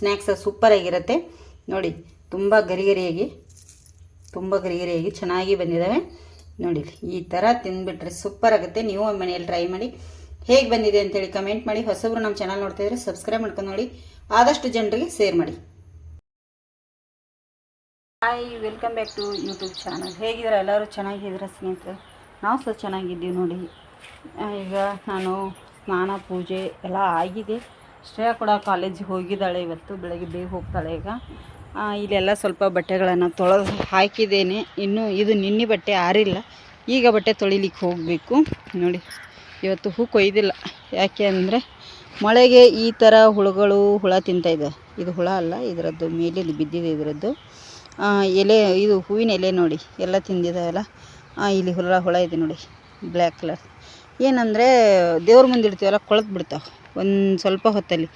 Snacks ಸೂಪರಾಗಿರುತ್ತೆ ನೋಡಿ, ತುಂಬ ಗರಿಗರಿಯಾಗಿ ತುಂಬ ಗರಿಗರಿಯಾಗಿ ಚೆನ್ನಾಗಿ ಬಂದಿದ್ದಾವೆ ನೋಡಿ, ಈ ಥರ ತಿಂದುಬಿಟ್ರೆ ಸೂಪರ್ ಆಗುತ್ತೆ. ನೀವು ಮನೆಯಲ್ಲಿ ಟ್ರೈ ಮಾಡಿ ಹೇಗೆ ಬಂದಿದೆ ಅಂತೇಳಿ ಕಮೆಂಟ್ ಮಾಡಿ. ಹೊಸಬ್ರು ನಮ್ಮ ಚಾನಲ್ ನೋಡ್ತಾ ಇದ್ರೆ ಸಬ್ಸ್ಕ್ರೈಬ್ ಮಾಡ್ಕೊಂಡು ನೋಡಿ. ಆದಷ್ಟು ಜನರಿಗೆ ಶೇರ್ ಮಾಡಿ. Hi welcome back to YouTube channel ಹೇಗಿದ್ರೆ ಎಲ್ಲರೂ ಚೆನ್ನಾಗಿದ್ದೀರಾ ಸ್ನೇಹಿತರೆ? ನಾವು ಸಹ ಚೆನ್ನಾಗಿದ್ದೀವಿ ನೋಡಿ. ಈಗ ನಾನು ಸ್ನಾನ, ಪೂಜೆ ಎಲ್ಲ ಆಗಿದೆ. ಶ್ರೇಯ ಕೂಡ ಕಾಲೇಜಿಗೆ ಹೋಗಿದ್ದಾಳೆ ಇವತ್ತು, ಬೆಳಗ್ಗೆ ಬೇಗ ಹೋಗ್ತಾಳೆ ಈಗ. ಇಲ್ಲೆಲ್ಲ ಸ್ವಲ್ಪ ಬಟ್ಟೆಗಳನ್ನು ತೊಳೆದು ಹಾಕಿದ್ದೇನೆ. ಇನ್ನೂ ಇದು ನಿನ್ನೆ ಬಟ್ಟೆ ಆರಿಲ್ಲ, ಈಗ ಬಟ್ಟೆ ತೊಳಿಲಿಕ್ಕೆ ಹೋಗಬೇಕು. ನೋಡಿ, ಇವತ್ತು ಹೂ ಕೊಯ್ದಿಲ್ಲ. ಯಾಕೆ ಅಂದರೆ ಮಳೆಗೆ ಈ ಥರ ಹುಳುಗಳು, ಹುಳ ತಿಂತಾಯಿದೆ ಇದು. ಹುಳ ಅಲ್ಲ, ಇದರದ್ದು ಮೇಲೆ ಬಿದ್ದಿದೆ ಇದರದ್ದು. ಎಲೆ, ಇದು ಹೂವಿನ ಎಲೆ ನೋಡಿ, ಎಲ್ಲ ತಿಂದಿದ್ದಾವಲ್ಲ ಇಲ್ಲಿ ಹುಳ ಹುಳ ಇದೆ ನೋಡಿ, ಬ್ಲ್ಯಾಕ್ ಕಲರ್. ಏನಂದರೆ ದೇವ್ರ ಮುಂದೆ ಇಡ್ತೀವಲ್ಲ ಕೊಳತು ಬಿಡ್ತಾವೆ. ಒಂದು ಸ್ವಲ್ಪ ಹೊತ್ತಲ್ಲಿ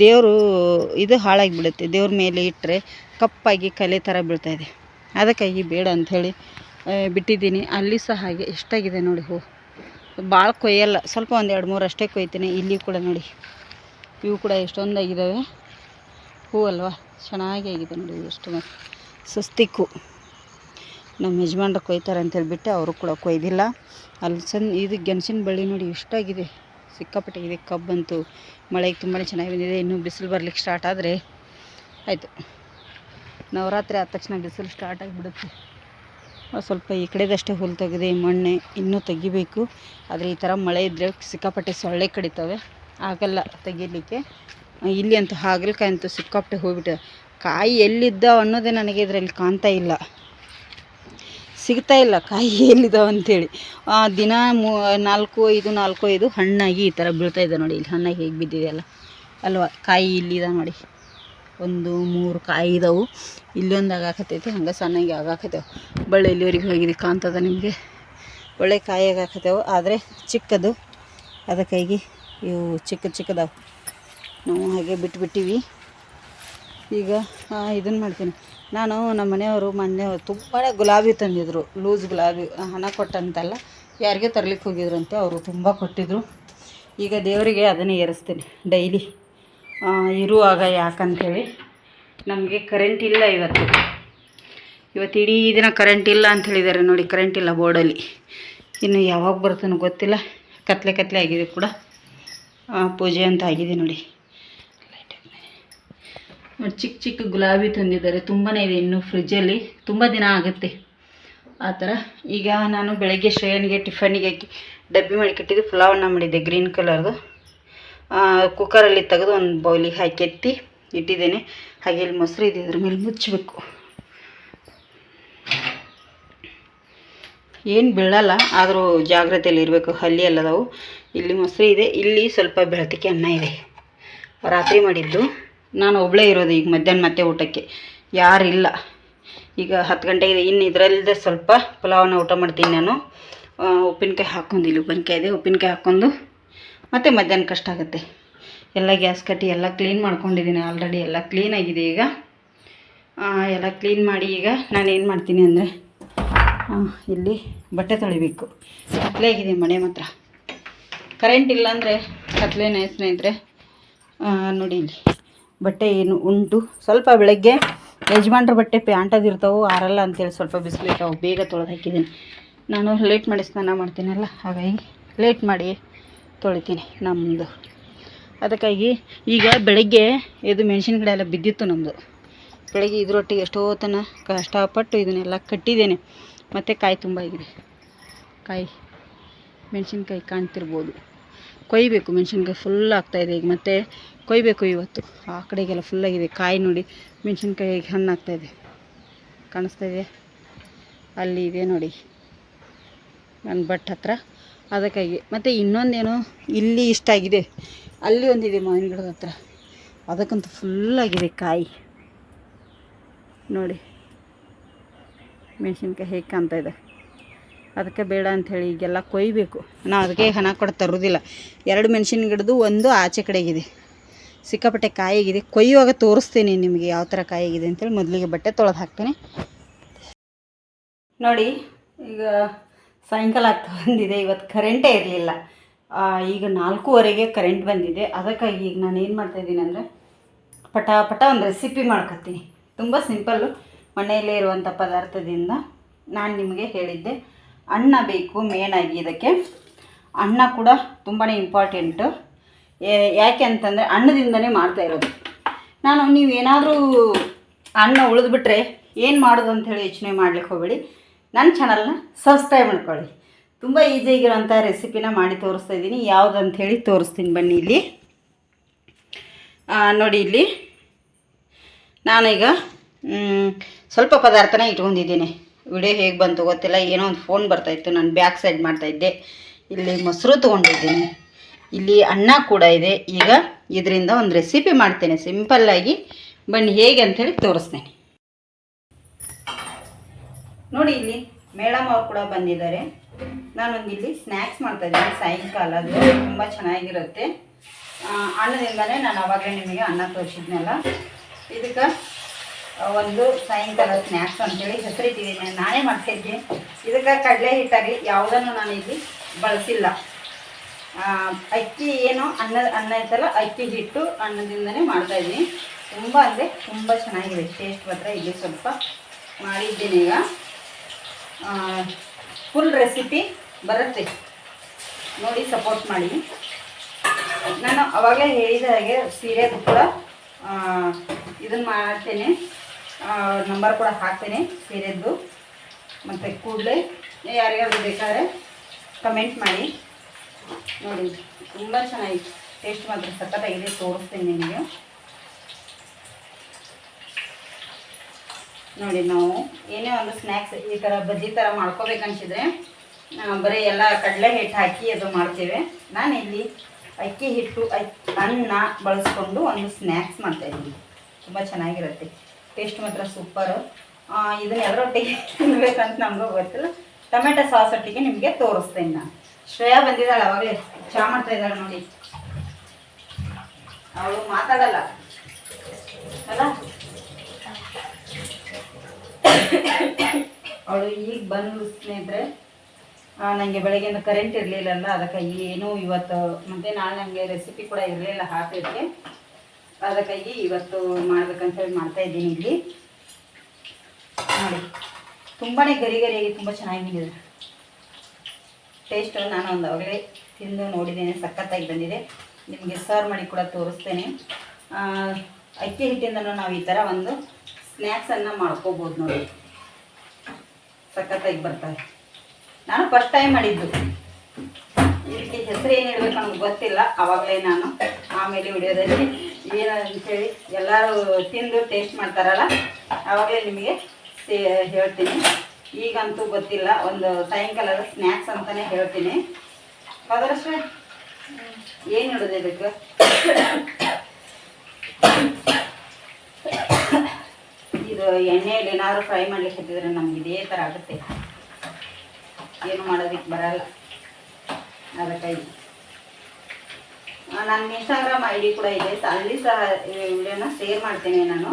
ದೇವರು ಇದು ಹಾಳಾಗಿ ಬಿಡುತ್ತೆ ದೇವ್ರ ಮೇಲೆ ಇಟ್ಟರೆ ಕಪ್ಪಾಗಿ ಕಲೆ ಥರ ಬೀಳ್ತಾಯಿದೆ ಅದಕ್ಕಾಗಿ ಬೇಡ ಅಂಥೇಳಿ ಬಿಟ್ಟಿದ್ದೀನಿ. ಅಲ್ಲಿ ಸಹ ಹಾಗೆ ಎಷ್ಟಾಗಿದೆ ನೋಡಿ, ಹೂ. ಭಾಳ ಕೊಯ್ಯಲ್ಲ. ಸ್ವಲ್ಪ ಒಂದು ಎರಡು ಮೂರು ಅಷ್ಟೇ ಕೊಯ್ತೀನಿ. ಇಲ್ಲಿ ಕೂಡ ನೋಡಿ, ಇವು ಕೂಡ ಎಷ್ಟೊಂದಾಗಿದ್ದಾವೆ ಹೂ ಅಲ್ವಾ? ಚೆನ್ನಾಗಿ ಆಗಿದೆ ನೋಡಿ, ಎಷ್ಟು ಸುಸ್ತಿಕ್ಕು ನಮ್ಮ ಯಜಮಾನ್ರು ಕೊಯ್ತಾರೆ ಅಂತ ಹೇಳ್ಬಿಟ್ಟು ಅವರು ಕೂಡ ಕೊಯ್ದಿಲ್ಲ. ಅಲ್ಲಿ ಚಂದ ಇದು ಗೆಣಸಿನ ಬಳ್ಳಿ ನೋಡಿ, ಎಷ್ಟಾಗಿದೆ. ಸಿಕ್ಕಾಪಟ್ಟೆ ಇದೆ. ಕಬ್ಬಂತು ಮಳೆಗೆ ತುಂಬಾ ಚೆನ್ನಾಗಿ ಬಂದಿದೆ. ಇನ್ನೂ ಬಿಸಿಲು ಬರ್ಲಿಕ್ಕೆ ಸ್ಟಾರ್ಟ್ ಆದರೆ ಆಯಿತು. ನವರಾತ್ರಿ ಆದ ತಕ್ಷಣ ಬಿಸಿಲು ಸ್ಟಾರ್ಟ್ ಆಗಿಬಿಡುತ್ತೆ. ಸ್ವಲ್ಪ ಈ ಕಡೆದಷ್ಟೇ ಹುಲ್ಲು ತೆಗೆದೆ, ಮಣ್ಣೆ ಇನ್ನೂ ತೆಗಿಬೇಕು. ಆದರೆ ಈ ಥರ ಮಳೆ ಇದ್ದರೆ ಸಿಕ್ಕಾಪಟ್ಟೆ ಸೊಳ್ಳೆ ಕಡಿತವೆ. ಆಗಲ್ಲ ತೆಗಿಲಿಕ್ಕೆ. ಇಲ್ಲಿ ಅಂತೂ ಹಾಗಲಕಾಯಿ ಅಂತೂ ಸಿಕ್ಕಾಪಟ್ಟೆ ಹೋಗ್ಬಿಟ್ಟು ಕಾಯಿ ಎಲ್ಲಿದ್ದ ಅನ್ನೋದೇ ನನಗೆ ಇದರಲ್ಲಿ ಕಾಣ್ತಾ ಇಲ್ಲ. ಸಿಗ್ತಾ ಇಲ್ಲ ಕಾಯಿ ಎಲ್ಲಿದಾವೆ ಆ, ದಿನ ಮೂ ನಾಲ್ಕು ಐದು ನಾಲ್ಕು ಐದು ಹಣ್ಣಾಗಿ ಈ ಥರ ಬೀಳ್ತಾ ಇದೆ ನೋಡಿ ಇಲ್ಲಿ ಹಣ್ಣಾಗಿ ಹೇಗೆ ಬಿದ್ದಿದೆಯಲ್ಲ. ಅಲ್ವಾ ಕಾಯಿ ಇಲ್ಲಿದೆ ನೋಡಿ. ಒಂದು ಮೂರು ಕಾಯಿ ಇದಾವೆ. ಇಲ್ಲೊಂದು ಆಗಾಕತ್ತೈತಿ ಹಂಗೆ ಸಣ್ಣಗೆ ಆಗಾಕತ್ತೇವೆ ಬಳ್ಳಿ ಇಲ್ಲಿವರೆಗೆ ಹೋಗಿದೆ ಕಾಣ್ತದ ನಿಮಗೆ? ಒಳ್ಳೆ ಕಾಯಿ ಆಗಾಕತ್ತೇವೆ ಆದರೆ ಚಿಕ್ಕದು. ಅದಕ್ಕಾಗಿ ಇವು ಚಿಕ್ಕ ಚಿಕ್ಕದಾವು. ನಾವು ಹಾಗೆ ಬಿಟ್ಬಿಟ್ಟಿವಿ. ಈಗ ಇದನ್ನು ಮಾಡ್ತೀನಿ. ನಾನು ನಮ್ಮ ಮನೆಯವರು ಮೊನ್ನೆ ತುಂಬಾ ಗುಲಾಬಿ ತಂದಿದ್ದರು ಲೂಸ್ ಗುಲಾಬಿ ಹಣ ಕೊಟ್ಟಂತಲ್ಲ. ಯಾರಿಗೆ ತರ್ಲಿಕ್ಕೆ ಹೋಗಿದ್ರಂತೆ, ಅವರು ತುಂಬ ಕೊಟ್ಟಿದ್ರು. ಈಗ ದೇವರಿಗೆ ಅದನ್ನೇ ಏರಿಸ್ತೀನಿ ಡೈಲಿ ಇರುವಾಗ ಯಾಕಂತೇಳಿ ನಮಗೆ ಕರೆಂಟ್ ಇಲ್ಲ ಇವತ್ತು. ಇವತ್ತು ಇಡೀ ದಿನ ಕರೆಂಟ್ ಇಲ್ಲ ಅಂತ ಹೇಳಿದ್ದಾರೆ ನೋಡಿ ಕರೆಂಟ್ ಇಲ್ಲ ಬೋರ್ಡಲ್ಲಿ ಇನ್ನು ಯಾವಾಗ ಬರ್ತಾನೋ ಗೊತ್ತಿಲ್ಲ. ಕತ್ಲೆ ಕತ್ಲೆ ಆಗಿದೆ ಕೂಡ. ಪೂಜೆ ಅಂತ ಆಗಿದೆ ನೋಡಿ. ನೋಡಿ ಚಿಕ್ಕ ಚಿಕ್ಕ ಗುಲಾಬಿ ತಂದಿದ್ದಾರೆ. ತುಂಬಾ ಇದೆ ಇನ್ನು ಫ್ರಿಜ್ಜಲ್ಲಿ. ತುಂಬ ದಿನ ಆಗುತ್ತೆ. ಆ ಥರ. ಈಗ ನಾನು ಬೆಳಗ್ಗೆ ಶ್ರೇಯನ್ಗೆ ಟಿಫನಿಗೆ ಹಾಕಿ ಡಬ್ಬಿ ಮಾಡಿ ಕಟ್ಟಿದ್ದು ಪುಲಾವನ್ನ ಮಾಡಿದ್ದೆ, ಗ್ರೀನ್ ಕಲರ್ದು. ಕುಕ್ಕರಲ್ಲಿ ತೆಗೆದು ಒಂದು ಬೌಲಿಗೆ ಹಾಕಿ ಎತ್ತಿ ಇಟ್ಟಿದ್ದೇನೆ. ಹಾಗೆ ಇಲ್ಲಿ ಮೊಸರು ಇದೆ, ಅದ್ರ ಮೇಲೆ ಮುಚ್ಚಬೇಕು. ಏನು ಬೀಳಲ್ಲ ಆದರೂ ಜಾಗ್ರತೆಯಲ್ಲಿ ಇರಬೇಕು. ಹಲ್ಲಿ ಅಲ್ಲದವು. ಇಲ್ಲಿ ಮೊಸರು ಇದೆ. ಇಲ್ಲಿ ಸ್ವಲ್ಪ ಬೆಳತಿಕೆ ಅನ್ನ ಇದೆ. ರಾತ್ರಿ ಮಾಡಿದ್ದು. ನಾನು ಒಬ್ಬಳೇ ಇರೋದು ಈಗ ಮಧ್ಯಾಹ್ನ ಮತ್ತೆ ಊಟಕ್ಕೆ. ಯಾರಿಲ್ಲ ಈಗ ಹತ್ತು ಗಂಟೆಗೆ ಇನ್ನು ಇದರಲ್ಲದೆ ಸ್ವಲ್ಪ ಪಲಾವನ್ನ ಊಟ ಮಾಡ್ತೀನಿ ನಾನು. ಉಪ್ಪಿನಕಾಯಿ ಹಾಕ್ಕೊಂಡು ಇಲ್ಲಿ ಉಪ್ಪಿನಕಾಯಿ ಇದೆ. ಉಪ್ಪಿನಕಾಯಿ ಹಾಕ್ಕೊಂಡು ಮತ್ತೆ ಮಧ್ಯಾಹ್ನ ಕಷ್ಟ ಆಗುತ್ತೆ. ಎಲ್ಲ ಗ್ಯಾಸ್ ಕಟ್ಟಿ ಎಲ್ಲ ಕ್ಲೀನ್ ಮಾಡ್ಕೊಂಡಿದ್ದೀನಿ ಆಲ್ರೆಡಿ. ಎಲ್ಲ ಕ್ಲೀನ್ ಆಗಿದೆ ಈಗ. ಎಲ್ಲ ಕ್ಲೀನ್ ಮಾಡಿ ಈಗ ನಾನು ಏನು ಮಾಡ್ತೀನಿ ಅಂದರೆ ಇಲ್ಲಿ ಬಟ್ಟೆ ತೊಳಿಬೇಕು. ಕತ್ಲೆಯಾಗಿದೆ ಮನೆ ಮಾತ್ರ ಕರೆಂಟ್ ಇಲ್ಲ ಅಂದರೆ ಕತ್ಲೆನೇ ಆ, ನೋಡಿ ಇಲ್ಲಿ. ಬಟ್ಟೆ ಏನು ಉಂಟು. ಸ್ವಲ್ಪ ಬೆಳಗ್ಗೆ ಯಜಮಾನ್ರ ಬಟ್ಟೆ ಪ್ಯಾಂಟದಿರ್ತಾವೆ ಆರಲ್ಲ ಅಂತೇಳಿ ಸ್ವಲ್ಪ ಬಿಸಿಲಿರ್ತಾವೆ ಬೇಗ ತೊಳೆದು ಹಾಕಿದ್ದೀನಿ. ನಾನು ಲೇಟ್ ಮಾಡಿ ಸ್ನಾನ ಮಾಡ್ತೀನಲ್ಲ, ಹಾಗಾಗಿ ಲೇಟ್ ಮಾಡಿ ತೊಳಿತೀನಿ ನಮ್ಮದು ಅದಕ್ಕಾಗಿ ಈಗ ಬೆಳಗ್ಗೆ ಇದು ಮೆಣಸಿನ ಗಿಡ ಎಲ್ಲ ಬಿದ್ದಿತ್ತು ನಮ್ಮದು ಬೆಳಗ್ಗೆ ಇದರೊಟ್ಟಿಗೆ ಎಷ್ಟೋ ತನ ಕಷ್ಟಪಟ್ಟು ಇದನ್ನೆಲ್ಲ ಕಟ್ಟಿದ್ದೇನೆ. ಮತ್ತು ಕಾಯಿ ತುಂಬ ಇದೆ ಕಾಯಿ, ಮೆಣಸಿನ್ಕಾಯಿ ಕಾಣ್ತಿರ್ಬೋದು. ಕೊಯ್ಬೇಕು, ಮೆಣಸಿನ್ಕಾಯಿ ಫುಲ್ ಆಗ್ತಾಯಿದೆ ಈಗ. ಮತ್ತೆ ಕೊಯ್ಬೇಕು ಇವತ್ತು. ಆ ಕಡೆಗೆಲ್ಲ ಫುಲ್ಲಾಗಿದೆ ಕಾಯಿ ನೋಡಿ, ಮೆಣಸಿನ್ಕಾಯಿ ಹಣ್ಣು ಆಗ್ತಾಯಿದೆ ಕಾಣಿಸ್ತಾ ಇದೆ? ಅಲ್ಲಿ ಇದೆ ನೋಡಿ. ನನ್ನ ಬಟ್ ಹತ್ರ. ಅದಕ್ಕಾಗಿ. ಮತ್ತು ಇನ್ನೊಂದೇನು, ಇಲ್ಲಿ ಇಷ್ಟ ಆಗಿದೆ. ಅಲ್ಲಿ ಒಂದಿದೆ ಮಾವಿನ ಗಿಡದ ಹತ್ರ. ಅದಕ್ಕಂತೂ ಫುಲ್ಲಾಗಿದೆ ಕಾಯಿ. ನೋಡಿ. ಮೆಣಸಿನ್ಕಾಯಿ ಹೇಗೆ ಕಾಣ್ತಾ ಇದೆ? ಅದಕ್ಕೆ ಬೇಡ ಅಂಥೇಳಿ ಈಗೆಲ್ಲ ಕೊಯ್ಬೇಕು. ನಾವು ಅದಕ್ಕೆ ಹಣ ಕೊಡ ತರೋದಿಲ್ಲ. ಎರಡು ಮೆಣಸಿನ ಗಿಡದು ಒಂದು ಆಚೆ ಕಡೆಗಿದೆ. ಸಿಕ್ಕಾಪಟ್ಟೆ ಕಾಯಿಗಿದೆ ಕೊಯ್ಯುವಾಗ ತೋರಿಸ್ತೀನಿ ನಿಮಗೆ ಯಾವ ಥರ ಕಾಯಿಗಿದೆ ಅಂತೇಳಿ ಮೊದಲಿಗೆ ಬಟ್ಟೆ ತೊಳೆದು ಹಾಕ್ತೀನಿ. ನೋಡಿ, ಈಗ ಸಾಯಂಕಾಲ ಆಗ್ತಾ ಬಂದಿದೆ. ಇವತ್ತು ಕರೆಂಟೇ ಇರಲಿಲ್ಲ. ಈಗ ನಾಲ್ಕೂವರೆಗೆ ಕರೆಂಟ್ ಬಂದಿದೆ. ಅದಕ್ಕಾಗಿ ಈಗ ನಾನು ಏನು ಮಾಡ್ತಾಯಿದ್ದೀನಿ ಅಂದರೆ ಪಟ ಪಟ ಒಂದು ರೆಸಿಪಿ ಮಾಡ್ಕೊತೀನಿ. ತುಂಬ ಸಿಂಪಲ್ಲು ಮನೆಯಲ್ಲೇ ಇರುವಂಥ ಪದಾರ್ಥದಿಂದ ನಾನು ನಿಮಗೆ ಹೇಳಿದ್ದೆ. ಅನ್ನ ಬೇಕು ಮೇನಾಗಿ ಇದಕ್ಕೆ. ಅನ್ನ ಕೂಡ ತುಂಬಾ ಇಂಪಾರ್ಟೆಂಟು ಯಾಕೆ ಅಂತಂದರೆ ಅನ್ನದಿಂದನೇ ಮಾಡ್ತಾ ಇರೋದು. ನಾನು ನೀವೇನಾದರೂ ಅನ್ನ ಉಳಿದ್ಬಿಟ್ರೆ ಏನು ಮಾಡೋದು ಅಂಥೇಳಿ ಯೋಚನೆ ಮಾಡ್ಲಿಕ್ಕೆ ಹೋಗಬೇಡಿ. ನನ್ನ ಚಾನಲ್ನ ಸಬ್ಸ್ಕ್ರೈಬ್ ಮಾಡ್ಕೊಳ್ಳಿ. ತುಂಬ ಈಸಿಯಾಗಿರೋಂಥ ರೆಸಿಪಿನ ಮಾಡಿ ತೋರಿಸ್ತಾ ಇದ್ದೀನಿ. ಯಾವುದು ಅಂಥೇಳಿ ತೋರಿಸ್ತೀನಿ ಬನ್ನಿ ಇಲ್ಲಿ. ನೋಡಿ ಇಲ್ಲಿ. ನಾನೀಗ ಸ್ವಲ್ಪ ಪದಾರ್ಥನ ಇಟ್ಕೊಂಡಿದ್ದೀನಿ. ವಿಡಿಯೋ ಹೇಗೆ ಬಂತು ಗೊತ್ತಿಲ್ಲ, ಏನೋ ಒಂದು ಫೋನ್ ಬರ್ತಾಯಿತ್ತು ನಾನು ಬ್ಯಾಕ್ ಸೈಡ್ ಮಾಡ್ತಾಯಿದ್ದೆ ಇಲ್ಲಿ ಮೊಸರು ತೊಗೊಂಡಿದ್ದೀನಿ. ಇಲ್ಲಿ ಅನ್ನ ಕೂಡ ಇದೆ. ಈಗ ಇದರಿಂದ ಒಂದು ರೆಸಿಪಿ ಮಾಡ್ತೇನೆ. ಸಿಂಪಲ್ಲಾಗಿ ಬನ್ನಿ, ಹೇಗೆ ಅಂಥೇಳಿ ತೋರಿಸ್ತೇನೆ. ನೋಡಿ ಇಲ್ಲಿ ಮೇಡಮ್ ಅವ್ರು ಕೂಡ ಬಂದಿದ್ದಾರೆ. ನಾನೊಂದು ಇಲ್ಲಿ ಸ್ನ್ಯಾಕ್ಸ್ ಮಾಡ್ತಾ ಇದ್ದೀನಿ. ಸಾಯಂಕಾಲ, ಅದು ತುಂಬ ಚೆನ್ನಾಗಿರುತ್ತೆ. ಅನ್ನದಿಂದಲೇ ನಾನು ಅವಾಗಲೇ ನಿಮಗೆ ಅನ್ನ ತೋರಿಸಿದ್ನಲ್ಲ. ಇದಕ್ಕೆ ಒಂದು ಸಾಯಂಕಾಲ ಸ್ನ್ಯಾಕ್ಸ್ ಅಂತೇಳಿ ಹೆಸರಿಟ್ಟಿದ್ದೀನಿ. ನಾನೇ ಮಾಡ್ತಾಯಿದ್ದೀನಿ ಇದಕ್ಕೆ ಕಡಲೆ ಹಿಟ್ಟಾಗಲಿ ಯಾವುದನ್ನು ನಾನು ಇಲ್ಲಿ ಬಳಸಿಲ್ಲ. ಅಕ್ಕಿ ಏನು ಅನ್ನ ಅನ್ನ ಐತಲ್ಲ, ಅಕ್ಕಿ ಹಿಟ್ಟು ಅನ್ನದಿಂದನೇ ಮಾಡ್ತಾಯಿದ್ದೀನಿ ತುಂಬ ಅಂದರೆ ತುಂಬ ಚೆನ್ನಾಗಿದೆ ಟೇಸ್ಟ್ ಮಾತ್ರ ಇಲ್ಲಿ ಸ್ವಲ್ಪ ಮಾಡಿದ್ದೀನಿ ಈಗ. ಫುಲ್ ರೆಸಿಪಿ ಬರುತ್ತೆ. ನೋಡಿ ಸಪೋರ್ಟ್ ಮಾಡಿ. ನಾನು ಅವಾಗಲೇ ಹೇಳಿದ ಹಾಗೆ ಸೀರೆ ಕೂಡ ಇದನ್ನು ಮಾಡ್ತೇನೆ. ನಂಬರ್ ಕೂಡ ಹಾಕ್ತೇನೆ, ಸೀರೆದ್ದು. ಮತ್ತು ಕೂಡಲೇ ಯಾರಿಗಾದ್ರು ಬೇಕಾದ್ರೆ ಕಮೆಂಟ್ ಮಾಡಿ. ನೋಡಿ, ತುಂಬ ಚೆನ್ನಾಗಿ ಟೇಸ್ಟ್ ಮಾತ್ರ ಸಖತ್ತಾಗಿದೆ, ತೋರಿಸ್ತೀನಿ ನಿಮಗೆ. ನೋಡಿ, ನಾವು ಏನೇ ಒಂದು ಸ್ನ್ಯಾಕ್ಸ್ ಈ ಥರ ಬಜ್ಜಿ ಥರ ಮಾಡ್ಕೋಬೇಕನ್ಸಿದ್ರೆ ಬರೀ ಎಲ್ಲ ಕಡಲೆ ಹಿಟ್ಟು ಹಾಕಿ ಅದು ಮಾಡ್ತೇವೆ. ನಾನು ಇಲ್ಲಿ ಅಕ್ಕಿ ಹಿಟ್ಟು ಅಕ್ಕಿ ಅನ್ನ ಬಳಸ್ಕೊಂಡು ಒಂದು ಸ್ನ್ಯಾಕ್ಸ್ ಮಾಡ್ತಾಯಿದ್ದೀನಿ ತುಂಬ ಚೆನ್ನಾಗಿರುತ್ತೆ. ಟೇಸ್ಟ್ ಮಾತ್ರ ಸೂಪರು ಇದನ್ನ ಟೇಸ್ಟ್ ತಿನ್ಬೇಕಂತ ನಮಗೂ ಗೊತ್ತಿಲ್ಲ. ಟೊಮೆಟೊ ಸಾಸ್ ಒಟ್ಟಿಗೆ ನಿಮಗೆ ತೋರಿಸ್ತೇನೆ ನಾನು. ಶ್ರೇಯಾ ಬಂದಿದ್ದಾಳೆ ಅವಾಗಲೇ. ಚಾ ಮಾಡ್ತಾ ಇದ್ದಾಳೆ ನೋಡಿ. ಅವಳು ಮಾತಾಡಲ್ಲ. ಅಲ್ಲ? ಅವಳು ಈಗ ಬಂದು ಸ್ನೇಹಿತರೆ ನನಗೆ ಬೆಳಗ್ಗೆಯಿಂದ ಕರೆಂಟ್ ಇರಲಿಲ್ಲಲ್ಲ, ಅದಕ್ಕೆ ಏನೂ ಇವತ್ತು, ಮತ್ತೆ ನಾಳೆ ನನಗೆ ರೆಸಿಪಿ ಕೂಡ ಇರಲಿಲ್ಲ ಹಾಕಲಿಕ್ಕೆ. ಅದಕ್ಕಾಗಿ ಇವತ್ತು ಮಾಡ್ಬೇಕಂತ ಹೇಳಿ ಮಾಡ್ತಾ ಇದ್ದೀನಿ ಇಲ್ಲಿ. ನೋಡಿ ತುಂಬಾ ಗರಿ ಗರಿಯಾಗಿ ತುಂಬ ಚೆನ್ನಾಗಿದೆ ಟೇಸ್ಟು ನಾನು ಒಂದು ಅವಾಗಲೇ ತಿಂದು ನೋಡಿದ್ದೇನೆ, ಸಖತ್ತಾಗಿ ಬಂದಿದೆ. ನಿಮಗೆ ಸರ್ವ್ ಮಾಡಿ ಕೂಡ ತೋರಿಸ್ತೇನೆ. ಅಕ್ಕಿ ಹಿಟ್ಟಿಂದನೂ ನಾವು ಈ ಥರ ಒಂದು ಸ್ನ್ಯಾಕ್ಸನ್ನು ಮಾಡ್ಕೋಬೋದು ನೋಡಿ. ಸಖತ್ತಾಗಿ ಬರ್ತಾರೆ. ನಾನು ಫಸ್ಟ್ ಟೈಮ್ ಮಾಡಿದ್ದು. ಇದಕ್ಕೆ ಹೆಸರು ಏನು ಹೇಳ್ಬೇಕು ನನಗೆ ಗೊತ್ತಿಲ್ಲ ಆವಾಗಲೇ ನಾನು ಆಮೇಲೆ ವಿಡಿಯೋದಲ್ಲಿ ಏನು ಅಂತೇಳಿ ಎಲ್ಲರೂ ತಿಂದು ಟೇಸ್ಟ್ ಮಾಡ್ತಾರಲ್ಲ ಆವಾಗಲೇ ನಿಮಗೆ ಹೇಳ್ತೀನಿ. ಈಗಂತೂ ಗೊತ್ತಿಲ್ಲ, ಒಂದು ಸಾಯಂಕಾಲದ ಸ್ನ್ಯಾಕ್ಸ್ ಅಂತಲೇ ಹೇಳ್ತೀನಿ. ಹೌದರಷ್ಟೇ ಏನು ಹೇಳೋದು ಇದಕ್ಕೆ? ಇದು ಎಣ್ಣೆಯಲ್ಲಿ ಏನಾದರೂ ಫ್ರೈ ಮಾಡ್ಲಿಕ್ಕೆ ಹತ್ತಿದ್ರೆ ನಮ್ಗೆ ಇದೇ ಥರ ಆಗುತ್ತೆ. ಏನು ಮಾಡೋದಕ್ಕೆ ಬರಲ್ಲ. ಅದಕ್ಕಾಗಿ. ನನ್ನ ಇನ್ಸ್ಟಾಗ್ರಾಮ್ ಐ ಡಿ ಕೂಡ ಇದೆ. ಅಲ್ಲಿ ಸಹ ವಿಡಿಯೋನ ಶೇರ್ ಮಾಡ್ತೇನೆ ನಾನು.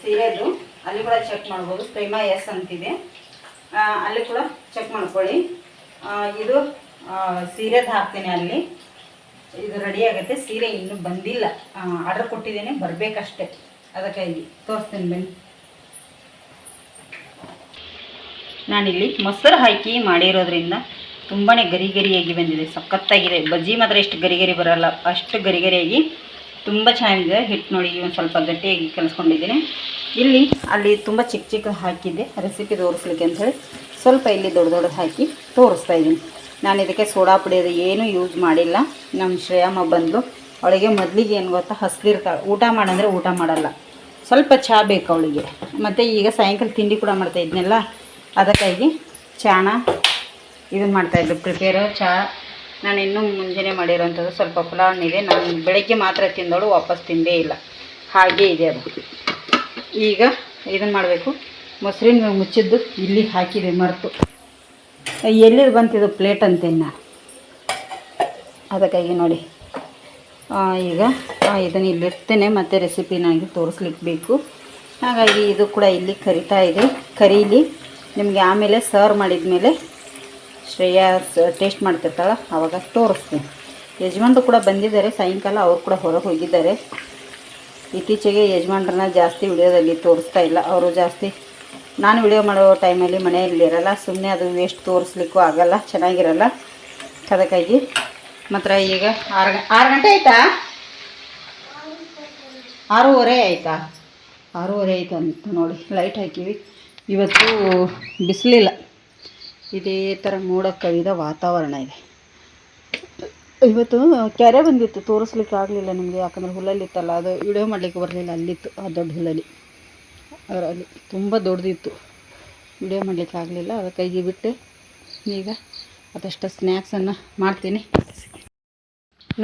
ಸೀರೆದು. ಅಲ್ಲಿ ಕೂಡ ಚೆಕ್ ಮಾಡ್ಬೋದು. ಪ್ರೇಮ ಎಸ್ ಅಂತಿದೆ. ಅಲ್ಲಿ ಕೂಡ ಚೆಕ್ ಮಾಡ್ಕೊಳ್ಳಿ. ಇದು ಸೀರೆದು ಹಾಕ್ತೇನೆ ಅಲ್ಲಿ. ಇದು ರೆಡಿ ಆಗುತ್ತೆ. ಸೀರೆ ಇನ್ನೂ ಬಂದಿಲ್ಲ. ಆರ್ಡರ್ ಕೊಟ್ಟಿದ್ದೇನೆ. ಬರಬೇಕಷ್ಟೆ. ಅದಕ್ಕಾಗಿ ತೋರಿಸ್ತೇನೆ ಬನ್ನಿ. ನಾನಿಲ್ಲಿ ಮೊಸರು ಹಾಕಿ ಮಾಡಿರೋದ್ರಿಂದ ತುಂಬಾ ಗರಿ ಗರಿಯಾಗಿ ಬಂದಿದೆ. ಸಖತ್ತಾಗಿದೆ. ಬಜ್ಜಿ ಮಾತ್ರ ಎಷ್ಟು ಗರಿ ಗರಿ ಬರಲ್ಲ. ಅಷ್ಟು ಗರಿ ಗರಿಯಾಗಿ ತುಂಬ ಚೆನ್ನಾಗಿದೆ. ಹಿಟ್ಟು ನೋಡಿ ಒಂದು ಸ್ವಲ್ಪ ಗಟ್ಟಿಯಾಗಿ ಕಲಿಸ್ಕೊಂಡಿದ್ದೀನಿ. ಇಲ್ಲಿ, ಅಲ್ಲಿ ತುಂಬ ಚಿಕ್ಕ ಚಿಕ್ಕ ಹಾಕಿದ್ದೆ. ರೆಸಿಪಿ ತೋರಿಸ್ಲಿಕ್ಕೆ ಅಂಥೇಳಿ ಸ್ವಲ್ಪ ಇಲ್ಲಿ ದೊಡ್ಡ ದೊಡ್ಡದು ಹಾಕಿ ತೋರಿಸ್ತಾ ಇದ್ದೀನಿ. ನಾನು ಇದಕ್ಕೆ ಸೋಡಾ ಪುಡಿ ಅದು ಏನೂ ಯೂಸ್ ಮಾಡಿಲ್ಲ. ನಮ್ಮ ಶ್ರೇಯಮ್ಮ ಬಂದು ಅವಳಿಗೆ ಮೊದಲಿಗೆ ಏನು ಗೊತ್ತಾ, ಹಸ್ದಿರ್ತಾಳೆ. ಊಟ ಮಾಡಂದರೆ ಊಟ ಮಾಡಲ್ಲ. ಸ್ವಲ್ಪ ಚಹಾ ಬೇಕು ಅವಳಿಗೆ. ಮತ್ತು ಈಗ ಸಾಯಂಕಾಲ ತಿಂಡಿ ಕೂಡ ಮಾಡ್ತಾ ಇದ್ನಲ್ಲ, ಅದಕ್ಕಾಗಿ ಚಾನ ಇದನ್ನು ಮಾಡ್ತಾಯಿದ್ದೆ ಪ್ರಿಪೇರ್ ಚಹಾ ನಾನು ಇನ್ನೂ ಮುಂಜಾನೆ ಮಾಡಿರೋಂಥದ್ದು ಸ್ವಲ್ಪ ಪುಲಾವ್ ಇದೆ ನಾನು ಬೆಳಗ್ಗೆ ಮಾತ್ರ ತಿಂದವಳು, ವಾಪಸ್ ತಿಂದೇ ಇಲ್ಲ. ಹಾಗೇ ಇದೆ ಅದು. ಈಗ ಇದನ್ನು ಮಾಡಬೇಕು. ಮೊಸರಿನ ಮುಚ್ಚಿದ್ದು ಇಲ್ಲಿ ಹಾಕಿದೆ ಮರೆತು. ಎಲ್ಲಿದು ಬಂತಿದ್ದು ಪ್ಲೇಟ್ ಅಂತೇನು ನಾನು? ಅದಕ್ಕಾಗಿ ನೋಡಿ. ಈಗ ಇದನ್ನು ಇಲ್ಲಿರ್ತೇನೆ ಮತ್ತು ರೆಸಿಪಿನಾಗಿ ತೋರಿಸ್ಲಿಕ್ಕೆ ಬೇಕು ಹಾಗಾಗಿ ಇದು ಕೂಡ ಇಲ್ಲಿ ಕರಿತಾ ಇದೆ. ಕರೀಲಿ. ನಿಮಗೆ ಆಮೇಲೆ ಸರ್ವ್ ಮಾಡಿದ ಮೇಲೆ ಶ್ರೇಯಾ ಟೇಸ್ಟ್ ಮಾಡ್ತಿರ್ತಾಳೆ ಆವಾಗ ತೋರಿಸ್ತೀನಿ. ಯಜಮಾನ್ರು ಕೂಡ ಬಂದಿದ್ದಾರೆ, ಸಾಯಂಕಾಲ ಅವ್ರು ಕೂಡ ಹೊರಗೆ ಹೋಗಿದ್ದಾರೆ. ಇತ್ತೀಚೆಗೆ ಯಜಮಾನ್ರನ್ನ ಜಾಸ್ತಿ ವಿಡಿಯೋದಲ್ಲಿ ತೋರಿಸ್ತಾ ಇಲ್ಲ, ಅವರು ಜಾಸ್ತಿ. ನಾನು ವಿಡಿಯೋ ಮಾಡೋ ಟೈಮಲ್ಲಿ ಮನೆಯಲ್ಲಿ ಇರಲ್ಲ ಸುಮ್ಮನೆ ಅದು ವೇಸ್ಟ್ ತೋರಿಸ್ಲಿಕ್ಕೂ ಆಗಲ್ಲ, ಚೆನ್ನಾಗಿರಲ್ಲ. ಅದಕ್ಕಾಗಿ ಮಾತ್ರ ಈಗ ಆರು ಆರು ಗಂಟೆ ಆಯಿತಾ? ಆರೂವರೆ ಆಯಿತಾ? ಆರೂವರೆ ಆಯಿತು ಅಂತ ನೋಡಿ ಲೈಟ್ ಹಾಕಿವಿ. ಇವತ್ತು ಬಿಸಿಲಿಲ್ಲ. ಇದೇ ಥರ ಮೋಡ ಕವಿದ ವಾತಾವರಣ ಇದೆ. ಇವತ್ತು ಕೆರೆ ಬಂದಿತ್ತು, ತೋರಿಸ್ಲಿಕ್ಕೆ ಆಗಲಿಲ್ಲ ನಿಮಗೆ, ಯಾಕಂದ್ರೆ ಹುಲ್ಲಲ್ಲಿತ್ತಲ್ಲ, ಅದು ವಿಡಿಯೋ ಮಾಡಲಿಕ್ಕೆ ಬರಲಿಲ್ಲ, ಅಲ್ಲಿತ್ತು, ಆ ದೊಡ್ಡ ಹುಲ್ಲಲ್ಲಿ. ಅದರಲ್ಲಿ ತುಂಬ ದೊಡ್ಡದಿತ್ತು. ವಿಡಿಯೋ ಮಾಡಲಿಕ್ಕೆ ಆಗಲಿಲ್ಲ ಅದಕ್ಕಾಗಿ ಬಿಟ್ಟು ಈಗ ಅದಷ್ಟು ಸ್ನ್ಯಾಕ್ಸನ್ನು ಮಾಡ್ತೀನಿ.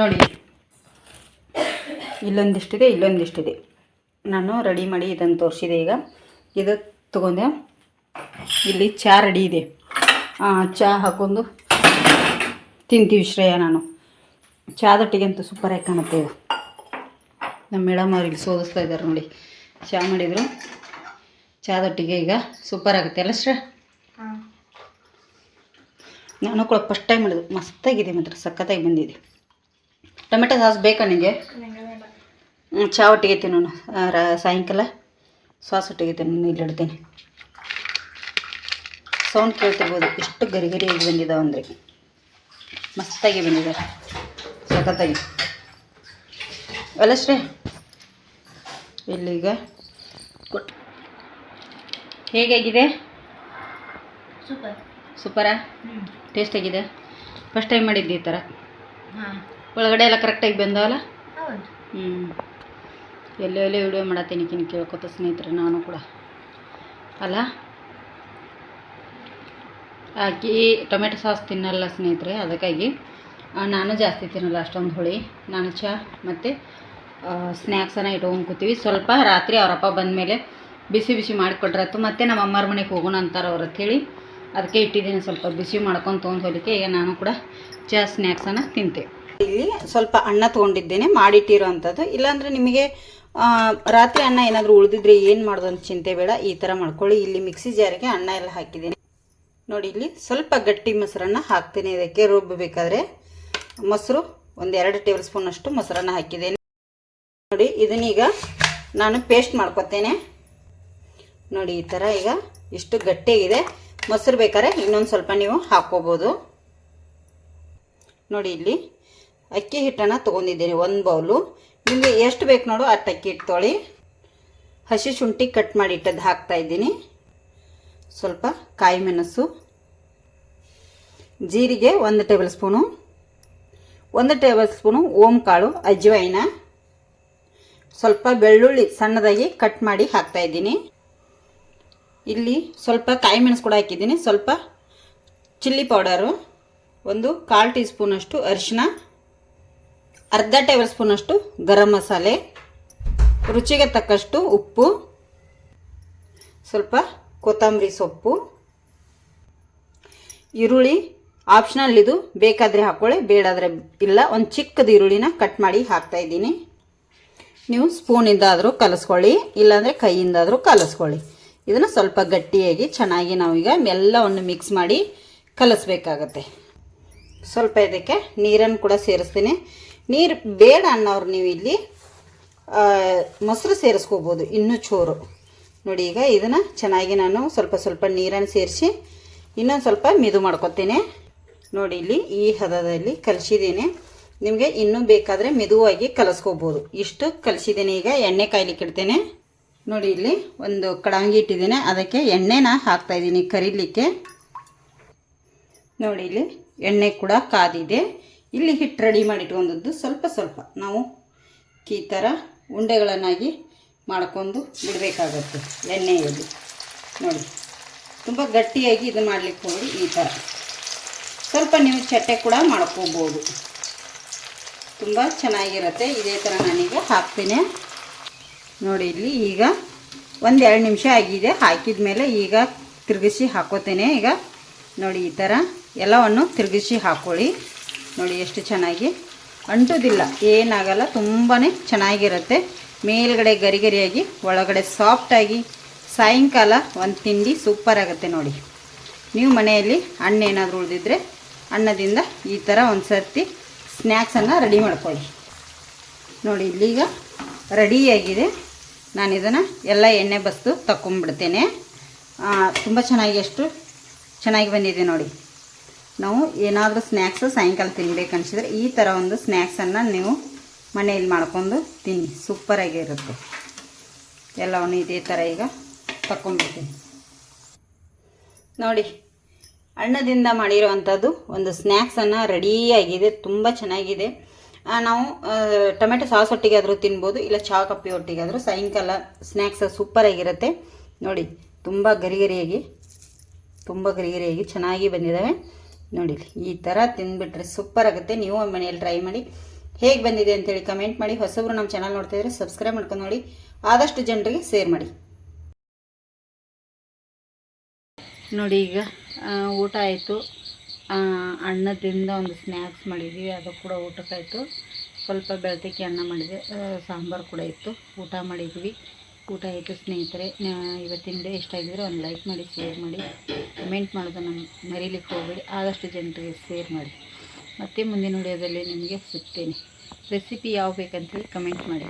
ನೋಡಿ, ಇಲ್ಲೊಂದಿಷ್ಟಿದೆ ಇಲ್ಲೊಂದಿಷ್ಟಿದೆ. ನಾನು ರೆಡಿ ಮಾಡಿ ಇದನ್ನು ತೋರಿಸಿದೆ ಈಗ. ಇದು ತೊಗೊಂಡೆ. ಇಲ್ಲಿ ಚಾ ರೆಡಿ ಇದೆ. ಚಹಾ ಹಾಕೊಂಡು ತಿಂತೀವಿ ಶ್ರೇಯ ನಾನು. ಚಹಾದೊಟ್ಟಿಗಂತೂ ಸೂಪರಾಗಿ ಕಾಣುತ್ತೆ ಇದು. ನಮ್ಮ ಮೇಡಮ್ ಅವ್ರಿಗೆ ಸೋದಿಸ್ತಾ ಇದ್ದಾರೆ ನೋಡಿ. ಚಹಾ ಮಾಡಿದರು. ಚಹಾದೊಟ್ಟಿಗೆ ಈಗ ಸೂಪರ್ ಆಗುತ್ತೆ ಅಲ್ಲ ಶ್ರೇ ನಾನು ಕೂಡ ಫಸ್ಟ್ ಟೈಮ್ ಮಾಡಿದ್ದು. ಮಸ್ತಾಗಿದೆ ಮಾತ್ರ ಸಖತ್ತಾಗಿ ಬಂದಿದೆ. ಟೊಮೆಟೊ ಸಾಸ್ ಬೇಕಾ ನಿಮಗೆ ಚಹಾ ಒಟ್ಟಿಗೆ ತಿನ್ನೋಣ. ಸಾಯಂಕಾಲ ಸಾಸ್ ಒಟ್ಟಿಗೆ ತಿನ್ನೋಣ ಇಲ್ಲಿ ಇಡ್ತೀನಿ. ಸೌಂಡ್ ಕೇಳ್ತಿರ್ಬೋದು. ಎಷ್ಟು ಗರಿ ಗರಿಯಾಗಿ ಬಂದಿದ್ದಾವೆ ಅಂದರೆ. ಮಸ್ತಾಗಿ ಬಂದಿದೆ ಸಖತ್ತಾಗಿ. ಅಲ್ಲ ಇಲ್ಲಿಗೆ ಹೇಗಾಗಿದೆ? ಸೂಪರ್. ಸೂಪರಾ? ಟೇಸ್ಟ್ ಆಗಿದೆ ಫಸ್ಟ್ ಟೈಮ್ ಮಾಡಿದ್ದೆ ಈ ಥರ ಹಾಂ. ಒಳಗಡೆ ಎಲ್ಲ ಕರೆಕ್ಟಾಗಿ ಬಂದವಲ್ಲ? ಹ್ಞೂ ಎಲ್ಲೋ ಎಲ್ಲೋ ವಿಡಿಯೋ ಮಾಡತ್ತೀನಿ ಕಿನ್ ಕೇಳ್ಕೊತ ಸ್ನೇಹಿತರೆ ನಾನು ಕೂಡ. ಅಲ್ಲ? ಹಾಕಿ ಟೊಮೆಟೊ ಸಾಸ್ ತಿನ್ನಲ್ಲ ಸ್ನೇಹಿತರೆ, ಅದಕ್ಕಾಗಿ ನಾನು ಜಾಸ್ತಿ ತಿನ್ನಲ್ಲ ಅಷ್ಟೊಂದು ಹುಳಿ. ನಾನು ಚಹಾ ಮತ್ತು ಸ್ನ್ಯಾಕ್ಸನ್ನು ಇಟ್ಕೊಂಡು ಕೂತೀವಿ. ಸ್ವಲ್ಪ ರಾತ್ರಿ ಅವರಪ್ಪ ಬಂದಮೇಲೆ ಬಿಸಿ ಬಿಸಿ ಮಾಡಿಕೊಟ್ರತ್ತು. ಮತ್ತೆ ನಮ್ಮ ಅಮ್ಮರ ಮನೆಗೆ ಹೋಗೋಣ ಅಂತಾರೆ ಅವ್ರು ಹೇಳಿ ಅದಕ್ಕೆ ಇಟ್ಟಿದ್ದೀನಿ ಸ್ವಲ್ಪ ಬಿಸಿ ಮಾಡ್ಕೊಂಡು ತೊಗೊಂಡು ಹೋಗಲಿಕ್ಕೆ. ಈಗ ನಾನು ಕೂಡ ಚಹಾ ಸ್ನ್ಯಾಕ್ಸನ್ನು ತಿಂತೆ. ಇಲ್ಲಿ ಸ್ವಲ್ಪ ಅನ್ನ ತೊಗೊಂಡಿದ್ದೇನೆ ಮಾಡಿಟ್ಟಿರೋ ಅಂಥದ್ದು ಇಲ್ಲಾಂದರೆ ನಿಮಗೆ ರಾತ್ರಿ ಅನ್ನ ಏನಾದರೂ ಉಳಿದಿದ್ರೆ ಏನು ಮಾಡೋದು ಅಂತ ಚಿಂತೆ ಬೇಡ. ಈ ಥರ ಮಾಡ್ಕೊಳ್ಳಿ. ಇಲ್ಲಿ ಮಿಕ್ಸಿ ಜಾರಿಗೆ ಅನ್ನ ಎಲ್ಲ ಹಾಕಿದ್ದೀನಿ. ನೋಡಿ, ಇಲ್ಲಿ ಸ್ವಲ್ಪ ಗಟ್ಟಿ ಮೊಸರನ್ನು ಹಾಕ್ತೀನಿ. ಇದಕ್ಕೆ ರುಬ್ಬಬೇಕಾದ್ರೆ ಮೊಸರು, ಒಂದು ಎರಡು ಟೇಬಲ್ ಸ್ಪೂನ್ ಅಷ್ಟು ಮೊಸರನ್ನ ಹಾಕಿದ್ದೇನೆ. ನೋಡಿ ಇದನ್ನೀಗ ನಾನು ಪೇಸ್ಟ್ ಮಾಡ್ಕೊತೇನೆ. ನೋಡಿ, ಈ ಥರ ಈಗ ಇಷ್ಟು ಗಟ್ಟಿಯಾಗಿದೆ. ಮೊಸರು ಬೇಕಾದ್ರೆ ಇನ್ನೊಂದು ಸ್ವಲ್ಪ ನೀವು ಹಾಕ್ಕೋಬೋದು. ನೋಡಿ, ಇಲ್ಲಿ ಅಕ್ಕಿ ಹಿಟ್ಟನ್ನು ತೊಗೊಂಡಿದ್ದೀನಿ, ಒಂದು ಬೌಲು. ನಿಮಗೆ ಎಷ್ಟು ಬೇಕು ನೋಡು ಅಷ್ಟು ಅಕ್ಕಿ ಹಿಟ್ಟು ತೊಳಿ. ಹಸಿ ಶುಂಠಿ ಕಟ್ ಮಾಡಿ ಇಟ್ಟದ್ದು ಹಾಕ್ತಾ ಇದ್ದೀನಿ. ಸ್ವಲ್ಪ ಕಾಯಿ ಮೆಣಸು, ಜೀರಿಗೆ ಒಂದು ಟೇಬಲ್ ಸ್ಪೂನು, ಒಂದು ಟೇಬಲ್ ಸ್ಪೂನು ಓಂ ಕಾಳು ಅಜ್ವೈನ ಸ್ವಲ್ಪ ಬೆಳ್ಳುಳ್ಳಿ ಸಣ್ಣದಾಗಿ ಕಟ್ ಮಾಡಿ ಹಾಕ್ತಾ ಇದ್ದೀನಿ. ಇಲ್ಲಿ ಸ್ವಲ್ಪ ಕಾಯಿ ಮೆಣಸು ಕೂಡ ಹಾಕಿದ್ದೀನಿ. ಸ್ವಲ್ಪ ಚಿಲ್ಲಿ ಪೌಡರು, ಒಂದು ಕಾಲು ಟೀ ಸ್ಪೂನಷ್ಟು ಅರಿಶಿನ, ಅರ್ಧ ಟೇಬಲ್ ಸ್ಪೂನಷ್ಟು ಗರಂ ಮಸಾಲೆ, ರುಚಿಗೆ ತಕ್ಕಷ್ಟು ಉಪ್ಪು, ಸ್ವಲ್ಪ ಕೊತ್ತಂಬರಿ ಸೊಪ್ಪು, ಈರುಳ್ಳಿ ಆಪ್ಷನಲ್ ಇದು ಬೇಕಾದರೆ ಹಾಕ್ಕೊಳ್ಳಿ ಬೇಡಾದರೆ ಇಲ್ಲ. ಒಂದು ಚಿಕ್ಕದು ಈರುಳ್ಳಿನ ಕಟ್ ಮಾಡಿ ಹಾಕ್ತಾ ಇದ್ದೀನಿ. ನೀವು ಸ್ಪೂನಿಂದ ಆದರೂ ಕಲಿಸ್ಕೊಳ್ಳಿ, ಇಲ್ಲಾಂದರೆ ಕೈಯಿಂದಾದರೂ ಕಲಸ್ಕೊಳ್ಳಿ. ಇದನ್ನು ಸ್ವಲ್ಪ ಗಟ್ಟಿಯಾಗಿ, ಚೆನ್ನಾಗಿ ನಾವೀಗ ಎಲ್ಲವನ್ನು ಮಿಕ್ಸ್ ಮಾಡಿ ಕಲಿಸ್ಬೇಕಾಗತ್ತೆ. ಸ್ವಲ್ಪ ಇದಕ್ಕೆ ನೀರನ್ನು ಕೂಡ ಸೇರಿಸ್ತೀನಿ. ನೀರು ಬೇಡ ಅನ್ನೋರು ನೀವು ಇಲ್ಲಿ ಮೊಸರು ಸೇರಿಸ್ಕೋಬೋದು, ಇನ್ನೂ ಚೂರು. ನೋಡಿ ಈಗ ಇದನ್ನು ಚೆನ್ನಾಗಿ ನಾನು ಸ್ವಲ್ಪ ಸ್ವಲ್ಪ ನೀರನ್ನು ಸೇರಿಸಿ ಇನ್ನೊಂದು ಸ್ವಲ್ಪ ಮಿದು ಮಾಡ್ಕೊತೀನಿ. ನೋಡಿ ಇಲ್ಲಿ ಈ ಹದದಲ್ಲಿ ಕಲಸಿದ್ದೀನಿ. ನಿಮಗೆ ಇನ್ನೂ ಬೇಕಾದರೆ ಮೆದುವಾಗಿ ಕಲಸ್ಕೋಬೋದು. ಇಷ್ಟು ಕಲಸಿದ್ದೀನಿ ಈಗ ಎಣ್ಣೆ ಕಾಯ್ಲಿಕ್ಕೆ ಇಡ್ತೇನೆ. ನೋಡಿ ಇಲ್ಲಿ ಒಂದು ಕಡಾಂಗಿ ಇಟ್ಟಿದ್ದೇನೆ. ಅದಕ್ಕೆ ಎಣ್ಣೆನ ಹಾಕ್ತಾಯಿದ್ದೀನಿ ಕರೀಲಿಕ್ಕೆ. ನೋಡಿ ಇಲ್ಲಿ ಎಣ್ಣೆ ಕೂಡ ಕಾದಿದೆ. ಇಲ್ಲಿ ಹಿಟ್ಟು ರೆಡಿ ಮಾಡಿ ಇಟ್ಕೊಂಡದ್ದು ಸ್ವಲ್ಪ ಸ್ವಲ್ಪ. ನಾವು ಈ ಥರ ಉಂಡೆಗಳನ್ನಾಗಿ ಮಾಡ್ಕೊಂಡು ಬಿಡಬೇಕಾಗತ್ತೆ. ಎಣ್ಣೆಯಲ್ಲಿ. ನೋಡಿ. ತುಂಬ ಗಟ್ಟಿಯಾಗಿ ಇದು ಮಾಡಲಿಕ್ಕೆ ಹೋಗಿ ಈ ಥರ ಸ್ವಲ್ಪ ನೀವು ಚಟ್ಟೆ ಕೂಡ ಮಾಡ್ಕೋಬೋದು. ತುಂಬ ಚೆನ್ನಾಗಿರುತ್ತೆ. ಇದೇ ಥರ ನಾನೀಗ ಹಾಕ್ತೀನಿ. ನೋಡಿ, ಇಲ್ಲಿ ಈಗ ಒಂದು ಎರಡು ನಿಮಿಷ ಆಗಿದೆ. ಹಾಕಿದ ಮೇಲೆ ಈಗ ತಿರುಗಿಸಿ ಹಾಕೋತೇನೆ. ಈಗ ನೋಡಿ, ಈ ಥರ ಎಲ್ಲವನ್ನು ತಿರುಗಿಸಿ ಹಾಕ್ಕೊಳ್ಳಿ ನೋಡಿ, ಎಷ್ಟು ಚೆನ್ನಾಗಿ ಅಂಟುವುದಿಲ್ಲ ಏನಾಗಲ್ಲ ತುಂಬಾ ಚೆನ್ನಾಗಿರುತ್ತೆ. ಮೇಲ್ಗಡೆ ಗರಿ ಗರಿಯಾಗಿ ಒಳಗಡೆ ಸಾಫ್ಟಾಗಿ ಸಾಯಂಕಾಲ ಒಂದು ತಿಂಡಿ ಸೂಪರ್ ಆಗುತ್ತೆ ನೋಡಿ. ನೀವು ಮನೆಯಲ್ಲಿ ಹಣ್ಣು ಏನಾದರೂ ಉಳಿದಿದ್ರೆ, ಅನ್ನದಿಂದ ಈ ಥರ ಒಂದು ಸರ್ತಿ ಸ್ನ್ಯಾಕ್ಸನ್ನು ರೆಡಿ ಮಾಡ್ಕೊಳ್ಳಿ. ನೋಡಿ, ಇಲ್ಲಿಗ ರೆಡಿಯಾಗಿದೆ ನಾನು ಇದನ್ನು ಎಲ್ಲ ಎಣ್ಣೆ ಬಸ್ದು ತಗೊಂಡ್ಬಿಡ್ತೇನೆ ತುಂಬ ಚೆನ್ನಾಗಿ ಎಷ್ಟು ಚೆನ್ನಾಗಿ ಬಂದಿದೆ ನೋಡಿ. ನಾವು ಏನಾದರೂ ಸ್ನ್ಯಾಕ್ಸು ಸಾಯಂಕಾಲ ತಿನ್ಬೇಕು ಅನ್ಸಿದ್ರೆ ಈ ಥರ ಒಂದು ಸ್ನ್ಯಾಕ್ಸನ್ನು ನೀವು ಮನೆಯಲ್ಲಿ ಮಾಡ್ಕೊಂಡು ತಿನ್ನಿ. ಸೂಪರಾಗಿರುತ್ತೆ ಎಲ್ಲವನ್ನು ಇದೇ ಥರ ಈಗ ತಗೊಂಡ್ಬಿಡ್ತೀನಿ ನೋಡಿ, ಅಣ್ಣದಿಂದ ಮಾಡಿರುವಂಥದ್ದು ಒಂದು ಸ್ನ್ಯಾಕ್ಸನ್ನು ರೆಡಿಯಾಗಿದೆ ತುಂಬ ಚೆನ್ನಾಗಿದೆ. ನಾವು ಟೊಮೆಟೊ ಸಾಸ್ ಒಟ್ಟಿಗೆ ತಿನ್ಬೋದು, ಇಲ್ಲ ಚಹಾ ಕಪ್ಪಿ ಒಟ್ಟಿಗೆ ಆದರೂ ಸಾಯಂಕಾಲ ಸ್ನ್ಯಾಕ್ಸ್ ಸೂಪರಾಗಿರುತ್ತೆ ನೋಡಿ, ತುಂಬ ಗರಿಗರಿಯಾಗಿ ತುಂಬ ಗರಿಗರಿಯಾಗಿ ಚೆನ್ನಾಗಿ ಬಂದಿದ್ದಾವೆ. ನೋಡಿ ಈ ಥರ ತಿಂದ್ಬಿಟ್ರೆ ಸೂಪರ್ ಆಗುತ್ತೆ. ನೀವು ಮನೆಯಲ್ಲಿ ಟ್ರೈ ಮಾಡಿ, ಹೇಗೆ ಬಂದಿದೆ ಅಂತೇಳಿ ಕಮೆಂಟ್ ಮಾಡಿ. ಹೊಸಬ್ರು ನಮ್ಮ ಚಾನಲ್ ನೋಡ್ತಾ ಇದ್ರೆ ಸಬ್ಸ್ಕ್ರೈಬ್ ಮಾಡ್ಕೊಂಡು ನೋಡಿ. ಆದಷ್ಟು ಜನರಿಗೆ ಶೇರ್ ಮಾಡಿ. ನೋಡಿ ಈಗ ಊಟ ಆಯಿತು. ಅಣ್ಣದಿಂದ ಒಂದು ಸ್ನ್ಯಾಕ್ಸ್ ಮಾಡಿದ್ವಿ. ಅದು ಕೂಡ ಊಟಕ್ಕಾಯಿತು. ಸ್ವಲ್ಪ ಬೆಳತಕ್ಕಿ ಅನ್ನ ಮಾಡಿದೆ. ಸಾಂಬಾರು ಕೂಡ ಇತ್ತು. ಊಟ ಮಾಡಿದ್ವಿ. ಊಟ ಆಯಿತು ಸ್ನೇಹಿತರೆ ಇವತ್ತಿನ ಇಷ್ಟ ಆಗಿದ್ರೆ ಒಂದು ಲೈಕ್ ಮಾಡಿ ಶೇರ್ ಮಾಡಿ ಕಮೆಂಟ್ ಮಾಡೋದನ್ನು ಮರೀಲಿಕ್ಕೆ ಹೋಗಬೇಡಿ. ಆದಷ್ಟು ಜನರಿಗೆ ಶೇರ್ ಮಾಡಿ. ಮತ್ತೆ ಮುಂದಿನ ವಿಡಿಯೋದಲ್ಲಿ ನಿಮಗೆ ಸಿಗ್ತೇನೆ. ರೆಸಿಪಿ ಯಾವ ಬೇಕಂತೇಳಿ ಕಮೆಂಟ್ ಮಾಡಿ.